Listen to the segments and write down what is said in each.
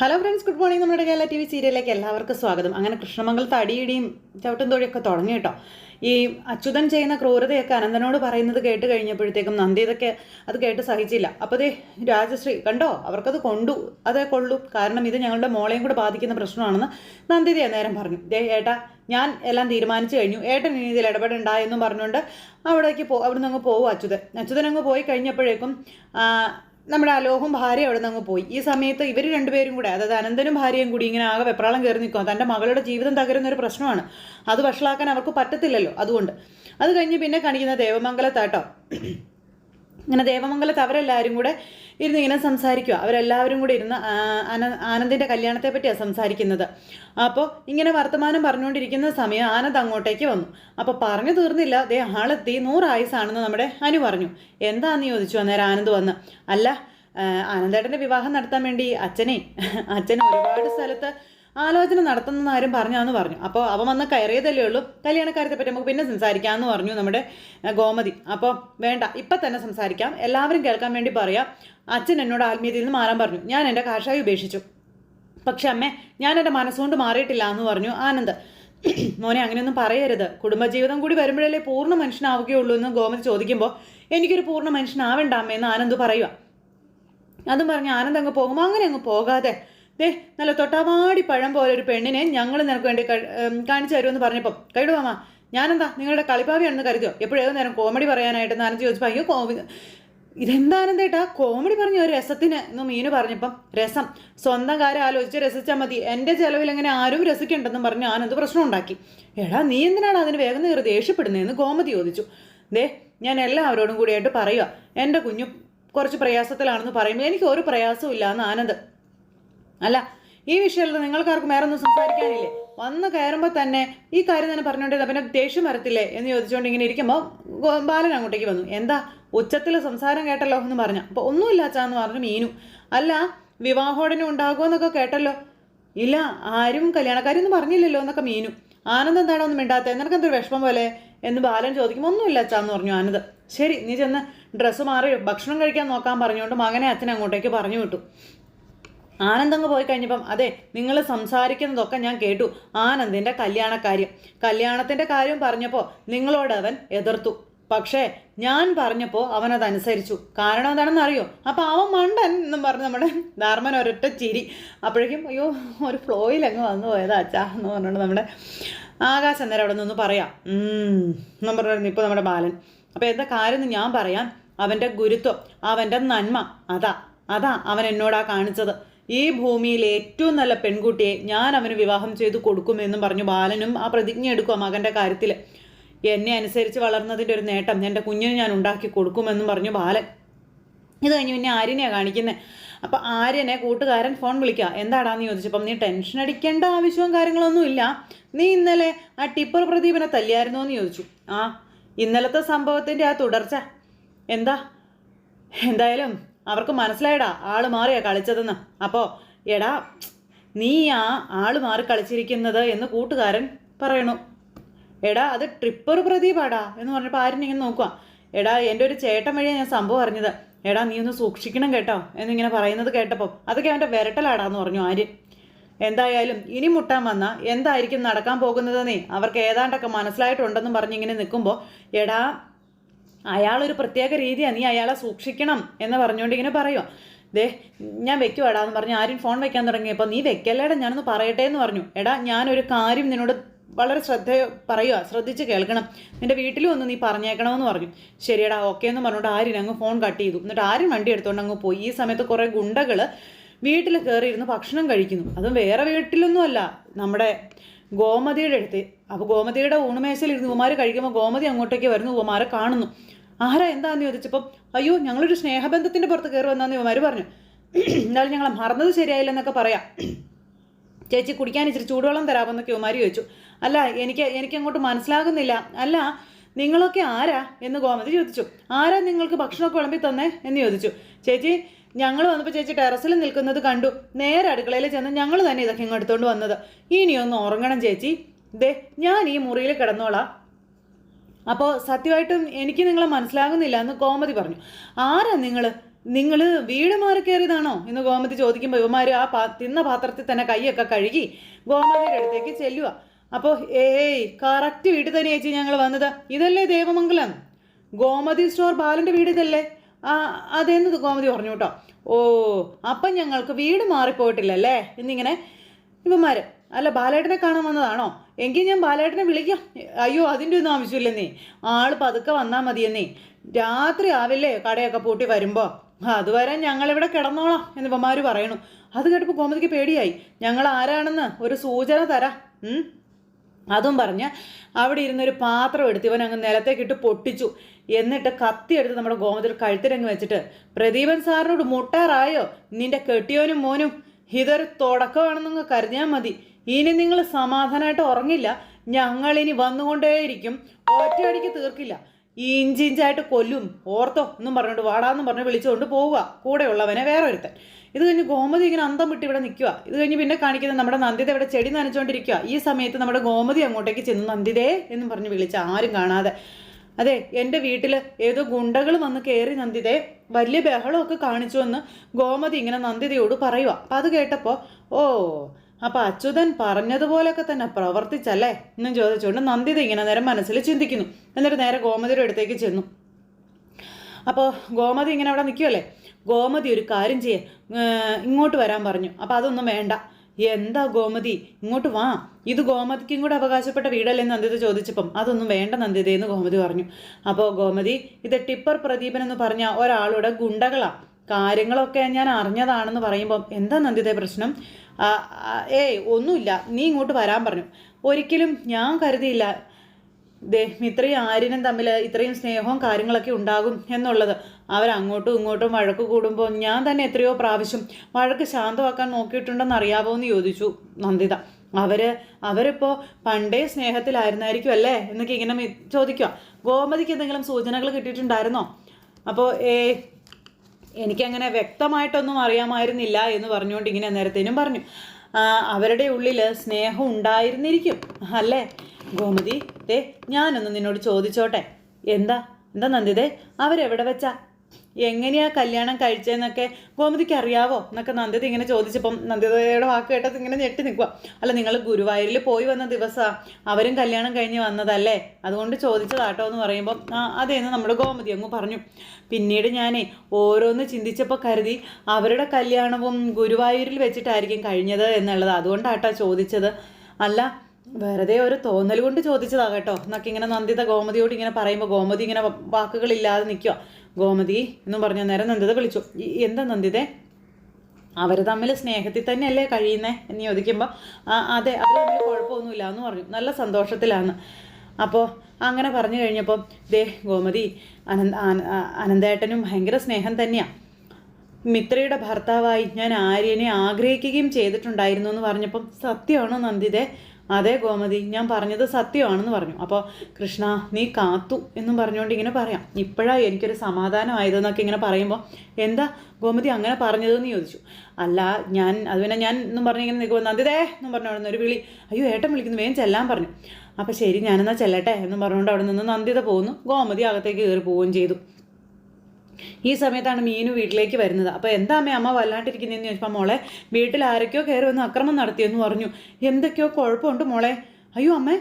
Hello friends good morning നമ്മുടെ Kerala T V സീരിയലിലേക്ക് എല്ലാവർക്കും സ്വാഗതം. അങ്ങനെ കൃഷ്ണമംഗലത്ത് അടിയിടിയും ചവിട്ടും തൊഴിയൊക്കെ തുടങ്ങി കേട്ടോ. ഈ അച്യുതൻ ചെയ്യുന്ന ക്രൂരതയൊക്കെ അനന്തനോട് പറയുന്നത് കേട്ട് കഴിഞ്ഞപ്പോഴത്തേക്കും നന്ദി ഇതൊക്കെ അത് കേട്ട് സഹിച്ചില്ല. അപ്പോൾ ദേ രാജശ്രീ കണ്ടോ? അവർക്കത് കൊണ്ടു അതേ കൊള്ളൂ. കാരണം ഇത് ഞങ്ങളുടെ മോളെയും കൂടെ ബാധിക്കുന്ന പ്രശ്നമാണെന്ന് നന്ദിതയെ നേരം പറഞ്ഞു. ദേ ഏട്ടാ ഞാൻ എല്ലാം തീരുമാനിച്ചു കഴിഞ്ഞു. ഏട്ടൻ ഇനി ഇതിൽ ഇടപെടണ്ട എന്നും പറഞ്ഞുകൊണ്ട് അവിടേക്ക് പോ അവിടുന്ന് അങ്ങ് പോകും അച്യുതൻ. അച്യുതൻ അങ്ങ് പോയി കഴിഞ്ഞപ്പോഴേക്കും നമ്മുടെ അലോഹും ഭാര്യ അവിടെ നിന്ന് അങ്ങ് പോയി. ഈ സമയത്ത് ഇവർ രണ്ടുപേരും കൂടെ അതായത് അനന്തനും ഭാര്യയും കൂടി ഇങ്ങനെ ആകെ വെപ്രാളം കയറി നിൽക്കുക തന്റെ മകളുടെ ജീവിതം തകരുന്ന ഒരു പ്രശ്നമാണ്. അത് വഷളാക്കാൻ അവർക്ക് പറ്റത്തില്ലല്ലോ അതുകൊണ്ട്. അത് കഴിഞ്ഞ് പിന്നെ കാണിക്കുന്ന ദേവമംഗലത്താട്ടോ. ഇങ്ങനെ ദേവമംഗലത്ത് അവരെല്ലാവരും കൂടെ ഇരുന്ന് ഇങ്ങനെ സംസാരിക്കുക അവരെല്ലാവരും കൂടെ ഇരുന്ന് ആനന്ദിന്റെ കല്യാണത്തെ പറ്റിയാണ് സംസാരിക്കുന്നത്. അപ്പോൾ ഇങ്ങനെ വർത്തമാനം പറഞ്ഞുകൊണ്ടിരിക്കുന്ന സമയം ആനന്ദ് അങ്ങോട്ടേക്ക് വന്നു. അപ്പോൾ പറഞ്ഞു തീർന്നില്ല ദേ ആളെത്തി നൂറായുസാണെന്ന് നമ്മുടെ അനു പറഞ്ഞു. എന്താന്ന് ചോദിച്ചു അന്നേരം ആനന്ദ് വന്ന്. അല്ല ആനന്ദേട്ടന്റെ വിവാഹം നടത്താൻ വേണ്ടി അച്ഛനെ അച്ഛൻ ഒരുപാട് സ്ഥലത്ത് ആലോചന നടത്തുന്ന ആരും പറഞ്ഞാന്ന് പറഞ്ഞു. അപ്പോൾ അവൻ വന്ന് കയറിയതല്ലേ ഉള്ളൂ. കല്യാണക്കാര്യത്തെ പറ്റി നമുക്ക് പിന്നെ സംസാരിക്കാമെന്ന് പറഞ്ഞു നമ്മുടെ ഗോമതി. അപ്പോൾ വേണ്ട ഇപ്പം തന്നെ സംസാരിക്കാം. എല്ലാവരും കേൾക്കാൻ വേണ്ടി പറയാം. അച്ഛൻ എന്നോട് ആത്മീയതയിൽ നിന്ന് മാറാൻ പറഞ്ഞു. ഞാൻ എന്റെ കാഷായി ഉപേക്ഷിച്ചു. പക്ഷെ അമ്മേ ഞാൻ എന്റെ മനസ്സുകൊണ്ട് മാറിയിട്ടില്ല എന്ന് പറഞ്ഞു. ആനന്ദ് മോനെ അങ്ങനെയൊന്നും പറയരുത്. കുടുംബജീവിതം കൂടി വരുമ്പോഴല്ലേ പൂർണ മനുഷ്യനാവുകയുള്ളൂ എന്ന് ഗോമതി ചോദിക്കുമ്പോൾ എനിക്കൊരു പൂർണ മനുഷ്യനാവേണ്ട അമ്മയെന്ന് ആനന്ദ് പറയുക അതും പറഞ്ഞ് ആനന്ദ് അങ്ങ് പോകുമ്പോൾ അങ്ങനെ അങ്ങ് പോകാതെ ദേ നല്ല തൊട്ടാവാടി പഴം പോലെ ഒരു പെണ്ണിനെ ഞങ്ങൾ നിനക്ക് വേണ്ടി കാണിച്ചു തരുമെന്ന് പറഞ്ഞപ്പം. കഴിഞ്ഞു മാമ ഞാനെന്താ നിങ്ങളുടെ കളിപ്പാവിയാണെന്ന് കരുതിയോ? എപ്പോഴേത് നേരം കോമഡി പറയാനായിട്ട് ആനന്ദ് ചോദിച്ചപ്പോൾ അയ്യോ കോമഡി ഇതെന്താണെന്തേട്ടാ കോമഡി പറഞ്ഞു ഒരു രസത്തിന് എന്ന് മീന് പറഞ്ഞപ്പം രസം. സ്വന്തം കാര്യം ആലോചിച്ച് രസിച്ചാൽ മതി. എന്റെ ചിലവിൽ എങ്ങനെ ആരും രസിക്കണ്ടെന്നും പറഞ്ഞ് ആനന്ദ് പ്രശ്നം ഉണ്ടാക്കി. എടാ നീ എന്തിനാണ് അതിന് വേഗം കയറി ദേഷ്യപ്പെടുന്നതെന്ന് കോമതി ചോദിച്ചു. ദേ ഞാൻ എല്ലാവരോടും കൂടിയായിട്ട് പറയുക എന്റെ കുഞ്ഞു കുറച്ച് പ്രയാസത്തിലാണെന്ന് പറയുമ്പോൾ എനിക്ക് ഒരു പ്രയാസവും ഇല്ല എന്ന് ആനന്ദ് അല്ല ഈ വിഷയത്തിൽ നിങ്ങൾക്കാർക്കും വേറെ ഒന്നും സംസാരിക്കാനില്ലേ? വന്ന് കയറുമ്പോൾ തന്നെ ഈ കാര്യം തന്നെ പറഞ്ഞുകൊണ്ടിരുന്ന പിന്നെ ദേഷ്യം വരത്തില്ലേ എന്ന് ചോദിച്ചുകൊണ്ട് ഇങ്ങനെ ഇരിക്കുമ്പോൾ ബാലൻ അങ്ങോട്ടേക്ക് വന്നു. എന്താ? ഉച്ചത്തിൽ സംസാരം കേട്ടല്ലോ എന്ന് പറഞ്ഞു. അപ്പോൾ ഒന്നുമില്ല അച്ഛാന്ന് പറഞ്ഞു മീനു. അല്ല വിവാഹോടനം ഉണ്ടാകുമെന്നൊക്കെ കേട്ടല്ലോ. ഇല്ല ആരും കല്യാണക്കാരൊന്നും പറഞ്ഞില്ലല്ലോ എന്നൊക്കെ മീനു. ആനന്ദ് എന്താണോ ഒന്നും മിണ്ടാത്തത് നിനക്ക് എന്തൊരു വിഷമം പോലെ? എന്ന് ബാലൻ ചോദിക്കുമ്പോൾ ഒന്നുമില്ല അച്ഛാന്ന് പറഞ്ഞു ആനന്ദ്. ശരി നീ ചെന്ന് ഡ്രസ്സ് മാറി ഭക്ഷണം കഴിക്കാൻ നോക്കാൻ പറഞ്ഞുകൊണ്ട് മകനെ അച്ഛൻ അങ്ങോട്ടേക്ക് പറഞ്ഞു വിട്ടു. ആനന്ദങ്ങ് പോയി കഴിഞ്ഞപ്പം അതെ നിങ്ങൾ സംസാരിക്കുന്നതൊക്കെ ഞാൻ കേട്ടു. ആനന്ദിന്റെ കല്യാണക്കാര്യം കല്യാണത്തിന്റെ കാര്യം പറഞ്ഞപ്പോൾ നിങ്ങളോട് അവൻ എതിർത്തു. പക്ഷേ ഞാൻ പറഞ്ഞപ്പോൾ അവൻ അതനുസരിച്ചു കാരണം എന്താണെന്ന് അറിയോ അപ്പം അവൻ മണ്ടൻ എന്നും പറഞ്ഞ് നമ്മുടെ ധർമ്മൻ ഒരൊറ്റ ചിരി. അപ്പോഴേക്കും അയ്യോ ഒരു ഫ്ലോയിൽ അങ്ങ് വന്നു പോയതാ അച്ഛാ എന്ന് പറഞ്ഞുകൊണ്ട് നമ്മുടെ ആകാശം നേരം അവിടെ നിന്ന് പറയാം. എന്നും പറഞ്ഞു ഇപ്പോൾ നമ്മുടെ ബാലൻ. അപ്പോൾ എന്താ കാര്യം ഞാൻ പറയാം. അവന്റെ ഗുരുത്വം അവന്റെ നന്മ അതാ അതാ അവൻ എന്നോടാ കാണിച്ചത്. ഈ ഭൂമിയിൽ ഏറ്റവും നല്ല പെൺകുട്ടിയെ ഞാൻ അവന് വിവാഹം ചെയ്തു കൊടുക്കുമെന്നും പറഞ്ഞു ബാലനും ആ പ്രതിജ്ഞ എടുക്കുക മകന്റെ കാര്യത്തിൽ എന്നെ അനുസരിച്ച് വളർന്നതിന്റെ ഒരു നേട്ടം എന്റെ കുഞ്ഞിന് ഞാൻ ഉണ്ടാക്കി കൊടുക്കുമെന്നും പറഞ്ഞു ബാലൻ. ഇത് കഴിഞ്ഞ് പിന്നെ ആര്യനെയാണ് കാണിക്കുന്നത് അപ്പോൾ ആര്യനെ കൂട്ടുകാരൻ ഫോൺ വിളിക്കുക എന്താടാന്ന് ചോദിച്ചപ്പം നീ ടെൻഷൻ അടിക്കേണ്ട ആവശ്യവും കാര്യങ്ങളൊന്നും ഇല്ല. നീ ഇന്നലെ ആ ടിപ്പർ പ്രദീപനെ തല്ലിയായിരുന്നോ? എന്ന് ചോദിച്ചു. ആ ഇന്നലത്തെ സംഭവത്തിന്റെ ആ തുടർച്ച. എന്താ? എന്തായാലും അവർക്ക് മനസ്സിലായടാ ആൾ മാറിയാ കളിച്ചതെന്ന്. അപ്പോ എടാ നീ ആ ആൾ മാറി കളിച്ചിരിക്കുന്നത് എന്ന് കൂട്ടുകാരൻ പറയണു. എടാ അത് ട്രിപ്പർ പ്രദീപാടാ എന്ന് പറഞ്ഞപ്പോൾ ആരും ഇങ്ങനെ നോക്കുക എടാ എന്റെ ഒരു ചേട്ടൻ വഴിയാണ് ഞാൻ സംഭവം അറിഞ്ഞത്. എടാ നീ ഒന്ന് സൂക്ഷിക്കണം കേട്ടോ എന്നിങ്ങനെ പറയുന്നത് കേട്ടപ്പോൾ അതൊക്കെ അവന്റെ വിരട്ടലാടാന്ന് പറഞ്ഞു ആര്യൻ. എന്തായാലും ഇനി മുട്ടാൻ വന്ന എന്തായിരിക്കും നടക്കാൻ പോകുന്നതെന്നേ അവർക്ക് ഏതാണ്ടൊക്കെ മനസ്സിലായിട്ടുണ്ടെന്നും പറഞ്ഞിങ്ങനെ നിൽക്കുമ്പോൾ എടാ അയാളൊരു പ്രത്യേക രീതിയാണ് നീ അയാളെ സൂക്ഷിക്കണം എന്ന് പറഞ്ഞുകൊണ്ട് ഇങ്ങനെ പറയുമോ ദേ ഞാൻ വെക്കുവാടാ എന്ന് പറഞ്ഞ് ആരും ഫോൺ വെക്കാൻ തുടങ്ങിയപ്പോൾ നീ വെക്കല്ലേടാ ഞാനൊന്ന് പറയട്ടെ എന്ന് പറഞ്ഞു. എടാ ഞാനൊരു കാര്യം നിന്നോട് വളരെ ശ്രദ്ധ പറയുക ശ്രദ്ധിച്ച് കേൾക്കണം. നിന്റെ വീട്ടിലും ഒന്ന് നീ പറഞ്ഞേക്കണമെന്ന് പറഞ്ഞു. ശരിയടാ ഓക്കെ എന്ന് പറഞ്ഞുകൊണ്ട് ആര്യൻ അങ്ങ് ഫോൺ കട്ട് ചെയ്തു. എന്നിട്ട് ആര്യൻ വണ്ടി എടുത്തുകൊണ്ട് അങ്ങ് പോയി. ഈ സമയത്ത് കുറേ ഗുണ്ടകൾ വീട്ടിൽ കയറിയിരുന്ന് ഭക്ഷണം കഴിക്കുന്നു. അതും വേറെ വീട്ടിലൊന്നുമല്ല നമ്മുടെ ഗോമതിയുടെ അടുത്ത്. അപ്പോൾ ഗോമതിയുടെ ഊണുമേശയിൽ ഇരുന്ന് ഉമാര് കഴിക്കുമ്പോൾ ഗോമതി അങ്ങോട്ടേക്ക് വരുന്നു ഉമാരെ കാണുന്നു. ആരാ എന്താന്ന് ചോദിച്ചപ്പം അയ്യോ ഞങ്ങളൊരു സ്നേഹബന്ധത്തിന്റെ പുറത്ത് കയറി വന്നാന്ന് ഇവന്മാർ പറഞ്ഞു. എന്നാലും ഞങ്ങളെ മറന്നത് ശരിയായില്ലെന്നൊക്കെ പറയാം. ചേച്ചി കുടിക്കാൻ ഇച്ചിരി ചൂടുവെള്ളം തരാമെന്നൊക്കെ ഇവന്മാർ ചോദിച്ചു. അല്ല എനിക്ക് എനിക്ക് അങ്ങോട്ട് മനസ്സിലാകുന്നില്ല. അല്ല നിങ്ങളൊക്കെ ആരാ? എന്ന് ഗോമതി ചോദിച്ചു. ആരാ നിങ്ങൾക്ക് ഭക്ഷണമൊക്കെ വിളമ്പി തന്നേ? എന്ന് ചോദിച്ചു. ചേച്ചി ഞങ്ങൾ വന്നപ്പോൾ ചേച്ചി ടെറസിൽ നിൽക്കുന്നത് കണ്ടു. നേരെ അടുക്കളയിൽ ചെന്ന് ഞങ്ങൾ തന്നെ ഇതൊക്കെ ഇങ്ങ് എടുത്തുകൊണ്ട് വന്നത്. ഇനിയൊന്ന് ഉറങ്ങണം ചേച്ചി. ദേ ഞാൻ ഈ മുറിയിൽ കിടന്നോളാം. അപ്പോൾ സത്യമായിട്ടും എനിക്ക് നിങ്ങളെ മനസ്സിലാകുന്നില്ല എന്ന് കോമതി പറഞ്ഞു. ആരാ നിങ്ങൾ നിങ്ങൾ വീട് മാറി കയറിയതാണോ? എന്ന് ഗോമതി ചോദിക്കുമ്പോൾ ഇവന്മാർ ആ പാ തിന്ന പാത്രത്തിൽ തന്നെ കൈയൊക്കെ കഴുകി ഗോമതിയുടെ അടുത്തേക്ക് ചെല്ലുക. അപ്പോൾ ഏയ് കറക്റ്റ് വീട്ടിൽ തന്നെ ചേച്ചി ഞങ്ങൾ വന്നത്. ഇതല്ലേ ദേവമംഗലം? ഗോമതി സ്റ്റോർ ബാലന്റെ വീട് ഇതല്ലേ? ആ അതെന്ന് ഗോമതി പറഞ്ഞു കേട്ടോ ഓ അപ്പം ഞങ്ങൾക്ക് വീട് മാറിപ്പോയിട്ടില്ലല്ലേ? എന്നിങ്ങനെ ഇവന്മാർ അല്ല ബാലേട്ടനെ കാണാൻ വന്നതാണോ? എങ്കിൽ ഞാൻ ബാലേട്ടനെ വിളിക്കാം. അയ്യോ അതിന്റെ ഒന്നും ആവശ്യമില്ലെന്നേ. ആൾ പതുക്കെ വന്നാൽ മതിയെന്നേ. രാത്രി ആവില്ലേ കടയൊക്കെ പൂട്ടി വരുമ്പോൾ അതുവരെ ഞങ്ങളിവിടെ കിടന്നോളാം എന്ന് ഇവന്മാർ പറയണു അത് കേട്ടപ്പോൾ ഗോമതിക്ക് പേടിയായി. ഞങ്ങൾ ആരാണെന്ന് ഒരു സൂചന തരാം. അതും പറഞ്ഞ് അവിടെ ഇരുന്നൊരു പാത്രം എടുത്ത് ഇവൻ അങ്ങ് നിലത്തേക്കിട്ട് പൊട്ടിച്ചു. എന്നിട്ട് കത്തി എടുത്ത് നമ്മുടെ ഗോമതിൽ കഴുത്തിരങ്ങ് വെച്ചിട്ട് പ്രദീപൻ സാറിനോട് മുട്ടാറായോ? നിന്റെ കെട്ടിയോനും മോനും. ഇതൊരു തുടക്കമാണെന്നങ്ങ് കരുതിയാൽ മതി. ഇനി നിങ്ങൾ സമാധാനമായിട്ട് ഉറങ്ങില്ല. ഞങ്ങളിനി വന്നുകൊണ്ടേയിരിക്കും. ഒറ്റയടിക്ക് തീർക്കില്ല. ഇഞ്ചിഞ്ചായിട്ട് കൊല്ലും. ഓർത്തോ എന്നും പറഞ്ഞുകൊണ്ട് വാടാന്നും പറഞ്ഞ് വിളിച്ചുകൊണ്ട് പോവുക. കൂടെയുള്ളവനെ വേറെ ഒരുത്തൻ ഇത് കഴിഞ്ഞ് ഗോമതി ഇങ്ങനെ അന്തം വിട്ട് ഇവിടെ നിൽക്കുക. ഇത് കഴിഞ്ഞ് പിന്നെ കാണിക്കുന്നത് നമ്മുടെ നന്ദിത ഇവിടെ ചെടി നനച്ചുകൊണ്ടിരിക്കുക. ഈ സമയത്ത് നമ്മുടെ ഗോമതി അങ്ങോട്ടേക്ക് ചെന്ന് നന്ദിതേ എന്നും പറഞ്ഞ് വിളിച്ച് ആരും കാണാതെ. അതെ എന്റെ വീട്ടിൽ ഏതോ ഗുണ്ടകൾ വന്ന് കയറി നന്ദിതേ വലിയ ബഹളമൊക്കെ കാണിച്ചു എന്ന് ഗോമതി ഇങ്ങനെ നന്ദിതയോട് പറയുക. അപ്പം അത് കേട്ടപ്പോൾ ഓ അപ്പം അച്യുതൻ പറഞ്ഞതുപോലൊക്കെ തന്നെ പ്രവർത്തിച്ചല്ലേ? എന്നും ചോദിച്ചുകൊണ്ട് നന്ദിത ഇങ്ങനെ നേരം മനസ്സിൽ ചിന്തിക്കുന്നു. എന്നിട്ട് നേരെ ഗോമതിയുടെ അടുത്തേക്ക് ചെന്നു. അപ്പോൾ ഗോമതി ഇങ്ങനെ അവിടെ നിൽക്കുമല്ലേ ഗോമതി ഒരു കാര്യം ചെയ്യേ. ഇങ്ങോട്ട് വരാൻ പറഞ്ഞു. അപ്പോൾ അതൊന്നും വേണ്ട. എന്താ ഗോമതി? ഇങ്ങോട്ട് വാ. ഇത് ഗോമതിക്കും കൂടെ അവകാശപ്പെട്ട വീടല്ലേ നന്ദിത ചോദിച്ചപ്പം. അതൊന്നും വേണ്ട നന്ദിതയെന്ന് ഗോമതി പറഞ്ഞു. അപ്പോൾ ഗോമതി ഇത് ടിപ്പർ പ്രദീപൻ എന്ന് പറഞ്ഞ ഒരാളുടെ ഗുണ്ടകളാ. കാര്യങ്ങളൊക്കെ ഞാൻ അറിഞ്ഞതാണെന്ന് പറയുമ്പം എന്താ നന്ദിത പ്രശ്നം? ഏയ് ഒന്നുമില്ല. നീ ഇങ്ങോട്ട് വരാൻ പറഞ്ഞു. ഒരിക്കലും ഞാൻ കരുതിയില്ല. ദേ ഇത്രയും ആര്യനും തമ്മിൽ ഇത്രയും സ്നേഹവും കാര്യങ്ങളൊക്കെ ഉണ്ടാകും എന്നുള്ളത്. അവരങ്ങോട്ടും ഇങ്ങോട്ടും വഴക്ക് കൂടുമ്പോൾ ഞാൻ തന്നെ എത്രയോ പ്രാവശ്യം വഴക്ക് ശാന്തമാക്കാൻ നോക്കിയിട്ടുണ്ടെന്ന് അറിയാവോ എന്ന് ചോദിച്ചു നന്ദിത. അവർ അവരിപ്പോൾ പണ്ടേ സ്നേഹത്തിലായിരുന്നായിരിക്കും അല്ലേ? എന്നൊക്കെ ഇങ്ങനെ ചോദിക്കുക ഗോമതിക്ക് എന്തെങ്കിലും സൂചനകൾ കിട്ടിയിട്ടുണ്ടായിരുന്നോ? അപ്പോൾ ഏ എനിക്കങ്ങനെ വ്യക്തമായിട്ടൊന്നും അറിയാമായിരുന്നില്ല എന്ന് പറഞ്ഞുകൊണ്ട് ഇങ്ങനെ നേരത്തേനും പറഞ്ഞു. അവരുടെ ഉള്ളിൽ സ്നേഹം ഉണ്ടായിരുന്നിരിക്കും. അല്ലേ? ഗോമതി ദേ ഞാനൊന്ന് നിന്നോട് ചോദിച്ചോട്ടെ. എന്താ? എന്താ നന്ദിതേ അവരെവിടെ വെച്ചാ? എങ്ങനെയാ കല്യാണം കഴിച്ചതെന്നൊക്കെ ഗോമതിക്ക് അറിയാവോ? എന്നൊക്കെ നന്ദിത ഇങ്ങനെ ചോദിച്ചപ്പം നന്ദിതയുടെ വാക്ക് കേട്ടത് ഇങ്ങനെ ഞെട്ടി നിൽക്കുക അല്ല നിങ്ങൾ ഗുരുവായൂരിൽ പോയി വന്ന ദിവസമാണ് അവരും കല്യാണം കഴിഞ്ഞ് വന്നതല്ലേ? അതുകൊണ്ട് ചോദിച്ചതാട്ടോ എന്ന് പറയുമ്പോൾ അതേന്ന് നമ്മുടെ ഗോമതി അങ്ങ് പറഞ്ഞു. പിന്നീട് ഞാനേ ഓരോന്ന് ചിന്തിച്ചപ്പോൾ കരുതി അവരുടെ കല്യാണവും ഗുരുവായൂരിൽ വെച്ചിട്ടായിരിക്കും കഴിഞ്ഞത് എന്നുള്ളത്. അതുകൊണ്ടാട്ടോ ചോദിച്ചത്. അല്ല വെറുതെ ഒരു തോന്നൽ കൊണ്ട് ചോദിച്ചതാ കേട്ടോ. എന്നൊക്കെ ഇങ്ങനെ നന്ദിത ഗോമതിയോട് ഇങ്ങനെ പറയുമ്പോൾ ഗോമതി ഇങ്ങനെ വാക്കുകളില്ലാതെ നിൽക്കുക ഗോമതി എന്നും പറഞ്ഞ നേരം നന്ദിത വിളിച്ചു. എന്താ നന്ദിതേ? അവർ തമ്മിൽ സ്നേഹത്തിൽ തന്നെയല്ലേ കഴിയുന്നേ? എന്ന് ചോദിക്കുമ്പോൾ അതെ അവർ തമ്മിൽ കുഴപ്പമൊന്നുമില്ല എന്ന് പറഞ്ഞു. നല്ല സന്തോഷത്തിലാണ്. അപ്പോൾ അങ്ങനെ പറഞ്ഞു കഴിഞ്ഞപ്പോൾ ദേ ഗോമതി അനന്ത അനന്തേട്ടനും ഭയങ്കര സ്നേഹം തന്നെയാണ് മിത്രയുടെ ഭർത്താവായി ഞാൻ ആര്യനെ ആഗ്രഹിക്കുകയും ചെയ്തിട്ടുണ്ടായിരുന്നു എന്ന് പറഞ്ഞപ്പം സത്യമാണോ നന്ദിതേ? അതെ ഗോമതി ഞാൻ പറഞ്ഞത് സത്യമാണെന്ന് പറഞ്ഞു. അപ്പോൾ കൃഷ്ണ നീ കാത്തു എന്നും പറഞ്ഞുകൊണ്ട് ഇങ്ങനെ പറയാം. ഇപ്പോഴാണ് എനിക്കൊരു സമാധാനമായതെന്നൊക്കെ ഇങ്ങനെ പറയുമ്പോൾ എന്താ ഗോമതി അങ്ങനെ പറഞ്ഞതെന്ന് ചോദിച്ചു. അല്ല ഞാൻ അത് പിന്നെ ഞാൻ എന്നും പറഞ്ഞ് ഇങ്ങനെ നിൽക്കുമ്പോൾ നന്ദിതേ എന്നും പറഞ്ഞു ഒരു വിളി. അയ്യോ ഏട്ടൻ വിളിക്കുന്നു വേഗം ചെല്ലാൻ പറഞ്ഞു. അപ്പോൾ ശരി ഞാനെന്നാൽ ചെല്ലട്ടെ എന്നും പറഞ്ഞുകൊണ്ട് അവിടെ നിന്ന് നന്ദിത പോകുന്നു ഗോമതി അകത്തേക്ക് കയറി പോവുകയും ചെയ്തു. ഈ സമയത്താണ് മീനു വീട്ടിലേക്ക് വരുന്നത്. അപ്പോൾ എന്താ അമ്മ അമ്മ വല്ലാണ്ടിരിക്കുന്നതെന്ന് ചോദിച്ചപ്പോൾ മോളെ വീട്ടിൽ ആരൊക്കെയോ കയറി വന്ന് അക്രമം നടത്തിയെന്ന് പറഞ്ഞു. എന്തൊക്കെയോ കുഴപ്പമുണ്ട് മോളെ. അയ്യോ അമ്മേ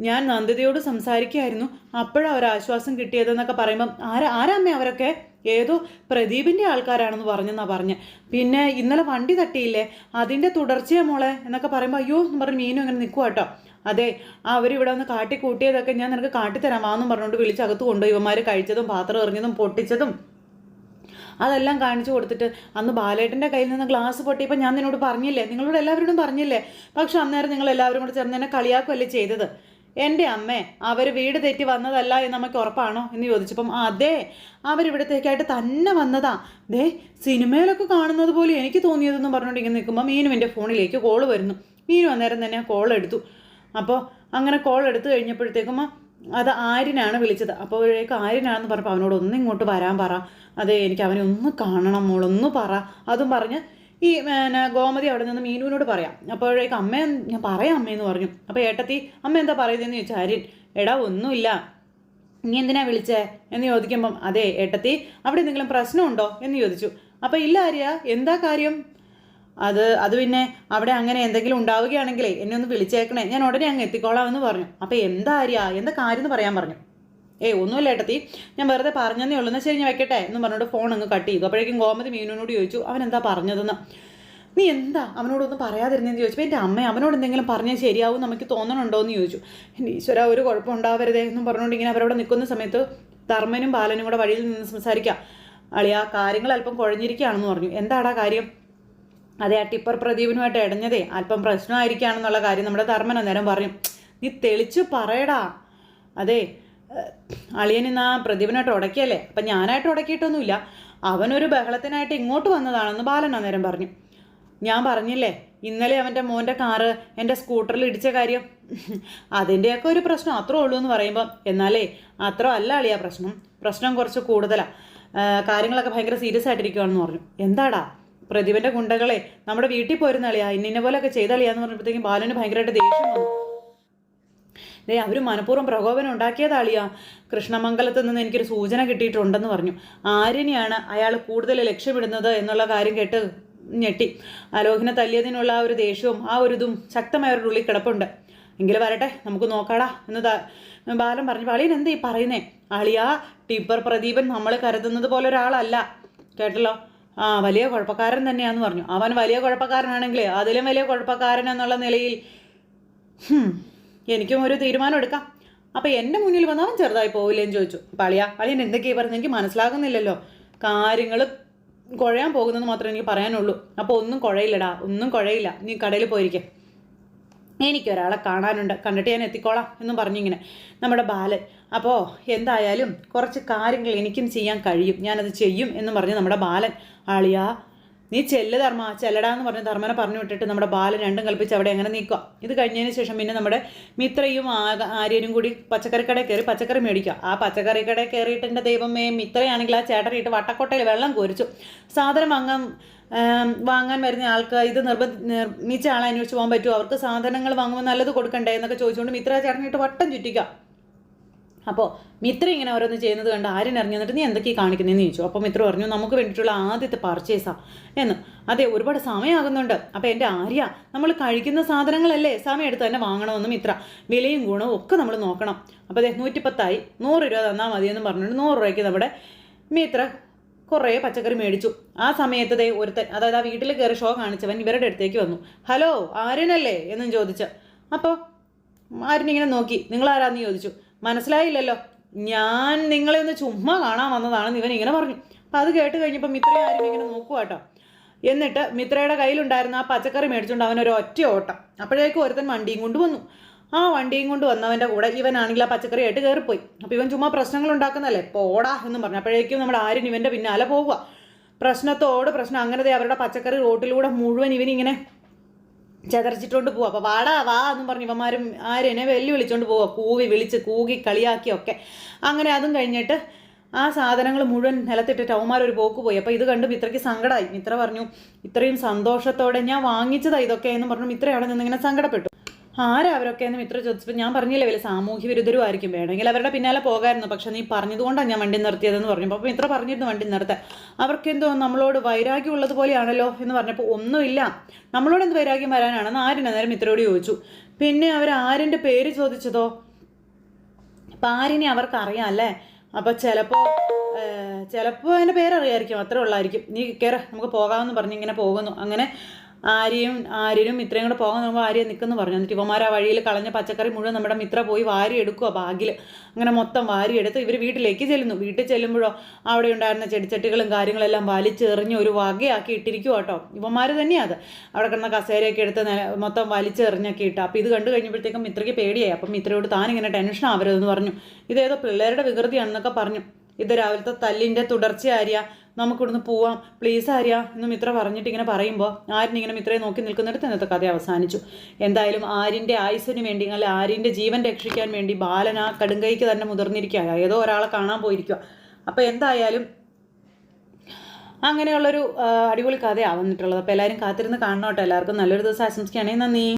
ഞാൻ നന്ദിതയോട് സംസാരിക്കുകയായിരുന്നു. അപ്പോഴാണ് ഒരു ആശ്വാസം കിട്ടിയതെന്നൊക്കെ പറയുമ്പം ആരാ ആരാ അമ്മ അവരൊക്കെ? ഏതോ പ്രദീപിന്റെ ആൾക്കാരാണെന്ന് പറഞ്ഞെന്നാ പറഞ്ഞ്. പിന്നെ ഇന്നലെ വണ്ടി തട്ടിയില്ലേ? അതിന്റെ തുടർച്ചയാ മോളെ എന്നൊക്കെ പറയുമ്പോൾ അയ്യോ എന്ന് പറഞ്ഞ് മീനും അങ്ങനെ നിൽക്കുക കേട്ടോ. അതെ അവരിവിടെ ഒന്ന് കാട്ടി കൂട്ടിയതൊക്കെ ഞാൻ നിനക്ക് കാട്ടിത്തരാം. വാന്നും പറഞ്ഞുകൊണ്ട് വിളിച്ചകത്ത് കൊണ്ടുപോയി. ഇവന്മാർ കഴിച്ചതും പാത്രം എറിഞ്ഞതും പൊട്ടിച്ചതും അതെല്ലാം കാണിച്ചു കൊടുത്തിട്ട് അന്ന് ബാലേട്ടന്റെ കയ്യിൽ നിന്ന് ഗ്ലാസ് പൊട്ടിയപ്പോൾ ഞാൻ നിന്നോട് പറഞ്ഞില്ലേ? നിങ്ങളോട് എല്ലാവരോടും പറഞ്ഞില്ലേ? പക്ഷെ അന്നേരം നിങ്ങൾ എല്ലാവരും കൂടെ ചേർന്ന് എന്നെ കളിയാക്കുമല്ലേ ചെയ്തത്? എന്റെ അമ്മേ അവർ വീട് തെറ്റി വന്നതല്ല എന്ന് നമുക്ക് ഉറപ്പാണോ എന്ന് ചോദിച്ചപ്പം അതെ അവരിവിടത്തേക്കായിട്ട് തന്നെ വന്നതാ. ദേ സിനിമയിലൊക്കെ കാണുന്നത് പോലെ എനിക്ക് തോന്നിയതെന്ന് പറഞ്ഞുകൊണ്ട് ഇങ്ങനെ നിൽക്കുമ്പോൾ മീനു എന്റെ ഫോണിലേക്ക് കോൾ വരുന്നു. മീനു അന്നേരം തന്നെ കോൾ എടുത്തു. അപ്പോൾ അങ്ങനെ കോൾ എടുത്തു കഴിഞ്ഞപ്പോഴത്തേക്കും അത് ആര്യനാണ് വിളിച്ചത്. അപ്പോഴേക്കും ആര്യനാണെന്ന് പറഞ്ഞപ്പോൾ അവനോട് ഒന്ന് ഇങ്ങോട്ട് വരാൻ പറ. അതെ എനിക്ക് അവനെ ഒന്ന് കാണണം മോളൊന്ന് പറ. അതും പറഞ്ഞ് ഈ പിന്നെ ഗോമതി അവിടെ നിന്ന് മീനുവിനോട് പറയാം. അപ്പോഴേക്ക് അമ്മ ഞാൻ പറയാം അമ്മയെന്ന് പറഞ്ഞു. അപ്പോൾ ഏട്ടത്തി അമ്മ എന്താ പറയുന്നതെന്ന് ചോദിച്ചാൽ ആര്യൻ എടാ ഒന്നുമില്ല. നീ എന്തിനാ വിളിച്ചേ? എന്ന് ചോദിക്കുമ്പം അതെ ഏട്ടത്തി അവിടെ എന്തെങ്കിലും പ്രശ്നമുണ്ടോ? എന്ന് ചോദിച്ചു. അപ്പോൾ ഇല്ല ആര്യ എന്താ കാര്യം? അത് അത് പിന്നെ അവിടെ അങ്ങനെ എന്തെങ്കിലും ഉണ്ടാവുകയാണെങ്കിലേ എന്നെ ഒന്ന് വിളിച്ചേക്കണേ. ഞാൻ ഉടനെ അങ്ങ് എത്തിക്കോളാം എന്ന് പറഞ്ഞു. അപ്പോൾ എന്താ ആര്യ എന്താ കാര്യം എന്ന് പറയാൻ പറഞ്ഞു. ഏയ് ഒന്നുമില്ല ഏട്ടത്തി. ഞാൻ വെറുതെ പറഞ്ഞതേ ഉള്ളൂ. എന്നാൽ ശരി ഞാൻ വെക്കട്ടെ എന്ന് പറഞ്ഞിട്ട് ഫോൺ അങ്ങ് കട്ട് ചെയ്തു. അപ്പോഴേക്കും ഗോമതി മീനുവിനോട് ചോദിച്ചു അവൻ എന്താ പറഞ്ഞതെന്ന്? നീ എന്താ അവനോടൊന്നും പറയാതിരുന്നെന്ന് ചോദിച്ചപ്പോൾ എന്റെ അമ്മ അവനോട് എന്തെങ്കിലും പറഞ്ഞാൽ ശരിയാവും നമുക്ക് തോന്നണുണ്ടോ? എന്ന് ചോദിച്ചു. എന്റെ ഈശ്വര ഒരു കുഴപ്പം ഉണ്ടാവരുതേ എന്നും പറഞ്ഞുകൊണ്ട് ഇങ്ങനെ അവരവിടെ നിൽക്കുന്ന സമയത്ത് ധർമ്മനും ബാലനും കൂടെ വഴിയിൽ നിന്ന് സംസാരിക്കാം. അളിയാ കാര്യങ്ങൾ അല്പം കുഴഞ്ഞിരിക്കുകയാണെന്ന് പറഞ്ഞു. എന്താടാ കാര്യം? അതെ ആ ടിപ്പർ പ്രദീപിനുമായിട്ട് ഇടഞ്ഞതേ. അല്പം പ്രശ്നമായിരിക്കുകയാണെന്നുള്ള കാര്യം നമ്മുടെ ധർമ്മൻ അന്നേരം പറഞ്ഞു. നീ തെളിച്ചു പറയടാ. അതെ അളിയൻ ഇന്ന് ആ പ്രദീപനായിട്ട് ഉടക്കിയല്ലേ? അപ്പം ഞാനായിട്ട് ഉടക്കിയിട്ടൊന്നുമില്ല. അവനൊരു ബഹളത്തിനായിട്ട് ഇങ്ങോട്ട് വന്നതാണെന്ന് ബാലൻ അന്നേരം പറഞ്ഞു. ഞാൻ പറഞ്ഞില്ലേ ഇന്നലെ അവന്റെ മോന്റെ കാറ് എന്റെ സ്കൂട്ടറിൽ ഇടിച്ച കാര്യം? അതിന്റെയൊക്കെ ഒരു പ്രശ്നം അത്രേ ഉള്ളൂ എന്ന് പറയുമ്പോൾ എന്നാലേ അത്ര അല്ല അളിയാ പ്രശ്നം. പ്രശ്നം കുറച്ച് കൂടുതലാണ് കാര്യങ്ങളൊക്കെ ഭയങ്കര സീരിയസ് ആയിട്ടിരിക്കുകയാണെന്ന് പറഞ്ഞു. എന്താടാ? പ്രതിഭന്റെ ഗുണ്ടകളെ നമ്മുടെ വീട്ടിൽ പോയിരുന്ന അളിയാ ഇന്നിനെ പോലെയൊക്കെ ചെയ്ത അളിയാന്ന് പറഞ്ഞപ്പോഴത്തേക്കും ബാലന് ഭയങ്കരമായിട്ട് ദേഷ്യം വന്നു. ദേ അവർ മനഃപൂർവം പ്രകോപനം ഉണ്ടാക്കിയതാളിയാ കൃഷ്ണമംഗലത്ത് നിന്ന് എനിക്കൊരു സൂചന കിട്ടിയിട്ടുണ്ടെന്ന് പറഞ്ഞു. ആര്യനെയാണ് അയാൾ കൂടുതൽ ലക്ഷ്യമിടുന്നത് എന്നുള്ള കാര്യം കേട്ട് ഞെട്ടി. ആലോചന തല്ലിയതിനുള്ള ആ ഒരു ദേഷ്യവും ആ ഒരു ഇതും ശക്തമായ ഒരു ഉള്ളിൽ കിടപ്പുണ്ട്. എങ്കിലും വരട്ടെ നമുക്ക് നോക്കാടാ എന്ന് ബാലൻ പറഞ്ഞു. അളിയൻ എന്താ ഈ പറയുന്നേ? അളിയാ ടിപ്പർ പ്രദീപൻ നമ്മൾ കരുതുന്നത് പോലെ ഒരാളല്ല. കേട്ടല്ലോ? ആ വലിയ കുഴപ്പക്കാരൻ തന്നെയാന്ന് പറഞ്ഞു. അവൻ വലിയ കുഴപ്പക്കാരനാണെങ്കിൽ അതിലും വലിയ കുഴപ്പക്കാരൻ എന്നുള്ള നിലയിൽ എനിക്കും ഒരു തീരുമാനം എടുക്കാം. അപ്പോൾ എന്റെ മുന്നിൽ വന്ന് അവൻ ചെറുതായി പോവില്ലേന്ന് ചോദിച്ചു. പളിയ പളിയൻ എന്തൊക്കെയാ പറഞ്ഞത്? എനിക്ക് മനസ്സിലാകുന്നില്ലല്ലോ. കാര്യങ്ങൾ കുഴയാൻ പോകുന്നത് മാത്രമേ എനിക്ക് പറയാനുള്ളൂ. അപ്പോൾ ഒന്നും കുഴയില്ലടാ ഒന്നും കുഴയില്ല. നീ കടയിൽ പോയിരിക്കേ. എനിക്ക് ഒരാളെ കാണാനുണ്ട്. കണ്ടിട്ട് ഞാൻ എത്തിക്കോളാം എന്നും പറഞ്ഞിങ്ങനെ നമ്മുടെ ബാലൻ. അപ്പോൾ എന്തായാലും കുറച്ച് കാര്യങ്ങൾ എനിക്കും ചെയ്യാൻ കഴിയും. ഞാനത് ചെയ്യും എന്ന് പറഞ്ഞ് നമ്മുടെ ബാലൻ ആളിയാ നീ ചെല്ല് ധർമ്മ ചെല്ലടാ എന്ന് പറഞ്ഞ് ധർമ്മനെ പറഞ്ഞു വിട്ടിട്ട് നമ്മുടെ ബാലൻ രണ്ടും കൽപ്പിച്ച് അവിടെ അങ്ങനെ നിൽക്കുക ഇത് കഴിഞ്ഞതിന് ശേഷം പിന്നെ നമ്മുടെ മിത്രയും ആര്യനും കൂടി പച്ചക്കറി കടയിൽ കയറി പച്ചക്കറി മേടിക്കുക. ആ പച്ചക്കറി കടയിൽ കയറിയിട്ട് എന്റെ ദൈവമേ മിത്രയാണെങ്കിൽ ആ ചേട്ടനിട്ട് വട്ടക്കൊട്ടയിൽ വെള്ളം കോരിച്ചു. സാധനം വാങ്ങാൻ വാങ്ങാൻ വരുന്ന ആൾക്ക് ഇത് നിർബന്ധ നിർമ്മിച്ച ആളെ അന്വേഷിച്ച് പോകാൻ പറ്റുമോ? അവർക്ക് സാധനങ്ങൾ വാങ്ങുമ്പോൾ നല്ലത് കൊടുക്കണ്ടേ എന്നൊക്കെ ചോദിച്ചുകൊണ്ട് മിത്ര ചേട്ടനിട്ട് വട്ടം ചുറ്റിക്കുക. അപ്പോൾ മിത്ര ഇങ്ങനെ ഓരോന്ന് ചെയ്യുന്നത് കണ്ട് ആര്യൻ ഇറങ്ങി എന്നിട്ട് നീ എന്തൊക്കെയാണ് കാണിക്കുന്നതെന്ന് ചോദിച്ചു. അപ്പോൾ മിത്ര പറഞ്ഞു നമുക്ക് വേണ്ടിയിട്ടുള്ള ആദ്യത്തെ പർച്ചേസാ എന്ന്. അതെ ഒരുപാട് സമയമാകുന്നുണ്ട്. അപ്പോൾ എന്റെ ആര്യ നമ്മൾ കഴിക്കുന്ന സാധനങ്ങളല്ലേ? സമയം എടുത്ത് തന്നെ വാങ്ങണമെന്ന് മിത്ര. വിലയും ഗുണവും ഒക്കെ നമ്മൾ നോക്കണം. അപ്പോൾ അതെ നൂറ്റിപ്പത്തായി. നൂറ് രൂപ തന്നാൽ മതിയെന്ന് പറഞ്ഞിട്ട് നൂറ് രൂപയ്ക്ക് നമ്മുടെ മിത്ര കുറേ പച്ചക്കറി മേടിച്ചു. ആ സമയത്ത് ദേ ഒരുത്തൻ അതായത് ആ വീട്ടിൽ കയറി ഷോ കാണിച്ചവൻ ഇവരുടെ അടുത്തേക്ക് വന്നു. ഹലോ ആര്യനല്ലേ? എന്നും ചോദിച്ചു. അപ്പോൾ ആര്യനിങ്ങനെ നോക്കി. നിങ്ങളാരാന്ന് ചോദിച്ചു. മനസ്സിലായില്ലല്ലോ. ഞാൻ നിങ്ങളെ ഒന്ന് ചുമ്മാ കാണാൻ വന്നതാണെന്ന് ഇവൻ ഇങ്ങനെ പറഞ്ഞു. അപ്പം അത് കേട്ട് കഴിഞ്ഞപ്പോൾ മിത്ര ആരും ഇങ്ങനെ നോക്കുക കേട്ടോ എന്നിട്ട് മിത്രയുടെ കയ്യിലുണ്ടായിരുന്ന ആ പച്ചക്കറി മേടിച്ചുകൊണ്ട് അവനൊരു ഒറ്റ ഓട്ടം. അപ്പോഴേക്കും ഒരുത്തൻ വണ്ടിയും കൊണ്ട് വന്നു. ആ വണ്ടിയും കൊണ്ട് വന്നവന്റെ കൂടെ ഇവനാണെങ്കിൽ ആ പച്ചക്കറി ആയിട്ട് കയറിപ്പോയി അപ്പോൾ ഇവൻ ചുമ്മാ പ്രശ്നങ്ങൾ ഉണ്ടാക്കുന്നല്ലേ പോടാ എന്ന് പറഞ്ഞു. അപ്പോഴേക്കും നമ്മുടെ ആര്യൻ ഇവന്റെ പിന്നാലെ പോവുക പ്രശ്നത്തോട് പ്രശ്നം അങ്ങനെ ദേ അവരുടെ പച്ചക്കറി റോട്ടിലൂടെ മുഴുവൻ ഇവനിങ്ങനെ ചെതറിച്ചിട്ടുണ്ട് പോവുക അപ്പോൾ വാടാ വാ എന്നും പറഞ്ഞ് ഇവന്മാരും ആര്യനെ വെല്ലു വിളിച്ചുകൊണ്ട് പോവുക കൂവി വിളിച്ച് കൂകി കളിയാക്കിയൊക്കെ. അങ്ങനെ അതും കഴിഞ്ഞിട്ട് ആ സാധനങ്ങൾ മുഴുവൻ നിലത്തിട്ടിട്ട് അവന്മാർ ഒരു പോക്ക് പോയി. അപ്പോൾ ഇത് കണ്ട് മിത്രയ്ക്ക് സങ്കടമായി മിത്ര പറഞ്ഞു ഇത്രയും സന്തോഷത്തോടെ ഞാൻ വാങ്ങിച്ചതാണ് ഇതൊക്കെ എന്ന് പറഞ്ഞു. മിത്ര അവിടെ നിന്ന് ഇങ്ങനെ സങ്കടപ്പെട്ടു. ആരാ അവരൊക്കെ എന്ന് മിത്ര ചോദിച്ചപ്പോൾ ഞാൻ പറഞ്ഞില്ലേ വലിയ സാമൂഹ്യ വിരുദ്ധരും ആയിരിക്കും. വേണമെങ്കിൽ അവരുടെ പിന്നാലെ പോകായിരുന്നു. പക്ഷെ നീ പറഞ്ഞതുകൊണ്ടാണ് ഞാൻ വണ്ടി നിർത്തിയതെന്ന് പറഞ്ഞപ്പോൾ അപ്പോൾ മിത്ര പറഞ്ഞിരുന്നു വണ്ടി നിർത്താൻ. അവർക്കെന്തോ നമ്മളോട് വൈരാഗ്യം ഉള്ളത് പോലെയാണല്ലോ എന്ന് പറഞ്ഞപ്പോൾ ഒന്നുമില്ല. നമ്മളോട് എന്ത് വൈരാഗ്യം വരാനാണെന്ന് ആര്യൻ അന്നേരം മിത്രയോട് ചോദിച്ചു. പിന്നെ അവർ ആര്യന്റെ പേര് ചോദിച്ചതോ? അപ്പം ആര്യനെ അവർക്കറിയാം അല്ലേ? അപ്പോൾ ചിലപ്പോൾ ചിലപ്പോൾ അതിന്റെ പേരറിയായിരിക്കും. അത്രേ ഉള്ളായിരിക്കും. നീ കയറ നമുക്ക് പോകാമെന്ന് പറഞ്ഞ് ഇങ്ങനെ പോകുന്നു. അങ്ങനെ ആര്യയും ആര്യനും മിത്രയും കൂടെ പോകാൻ നോക്കുമ്പോൾ ആര്യ നിൽക്കുന്നു പറഞ്ഞു. എന്നിട്ട് ഇവന്മാർ ആ വഴിയിൽ കളഞ്ഞ പച്ചക്കറി മുഴുവൻ നമ്മുടെ മിത്ര പോയി വാരി എടുക്കുക ബാഗിൽ അങ്ങനെ മൊത്തം വാരി എടുത്ത് ഇവർ വീട്ടിലേക്ക് ചെല്ലുന്നു. വീട്ടിൽ ചെല്ലുമ്പോഴോ അവിടെ ഉണ്ടായിരുന്ന ചെടിച്ചട്ടികളും കാര്യങ്ങളെല്ലാം വലിച്ചെറിഞ്ഞ് ഒരു വകയാക്കി ഇട്ടിരിക്കുക കേട്ടോ. ഇവന്മാർ തന്നെയാണ് അത്. അവിടെ കിടന്ന കസേരയൊക്കെ എടുത്ത് മൊത്തം വലിച്ചെറിഞ്ഞൊക്കെ ഇട്ട്. അപ്പോൾ ഇത് കണ്ടു കഴിഞ്ഞപ്പോഴത്തേക്കും മിത്രയ്ക്ക് പേടിയായി. അപ്പം മിത്രയോട് താനിങ്ങനെ ടെൻഷൻ ആവരുതെന്ന് പറഞ്ഞു. ഇതേതോ പിള്ളേരുടെ വികൃതിയാണെന്നൊക്കെ പറഞ്ഞു. ഇത് രാവിലത്തെ തല്ലിന്റെ തുടർച്ചയായ ആര്യ നമുക്കിവിടുന്ന് പോവാം. പ്ലീസ് ആര്യ എന്ന് മിത്ര പറഞ്ഞിട്ട് ഇങ്ങനെ പറയുമ്പോൾ ആര്യൻ ഇങ്ങനെ മിത്രയെ നോക്കി നിൽക്കുന്നിടത്ത് ഇന്നത്തെ കഥ അവസാനിച്ചു. എന്തായാലും ആര്യന്റെ ആയുസ്സിന് വേണ്ടി അല്ല ആര്യന്റെ ജീവൻ രക്ഷിക്കാൻ വേണ്ടി ബാലൻ ആ കടുങ്കൈക്ക് തന്നെ മുതിർന്നിരിക്കുക ഏതോ ഒരാളെ കാണാൻ പോയിരിക്കുക അപ്പോൾ എന്തായാലും അങ്ങനെയുള്ളൊരു അടിപൊളി കഥയാണ് വന്നിട്ടുള്ളത്. അപ്പോൾ എല്ലാവരും കാത്തിരുന്ന് കാണണം കേട്ടോ എല്ലാവർക്കും നല്ലൊരു ദിവസം ആശംസിക്കുകയാണെങ്കിൽ നന്ദി.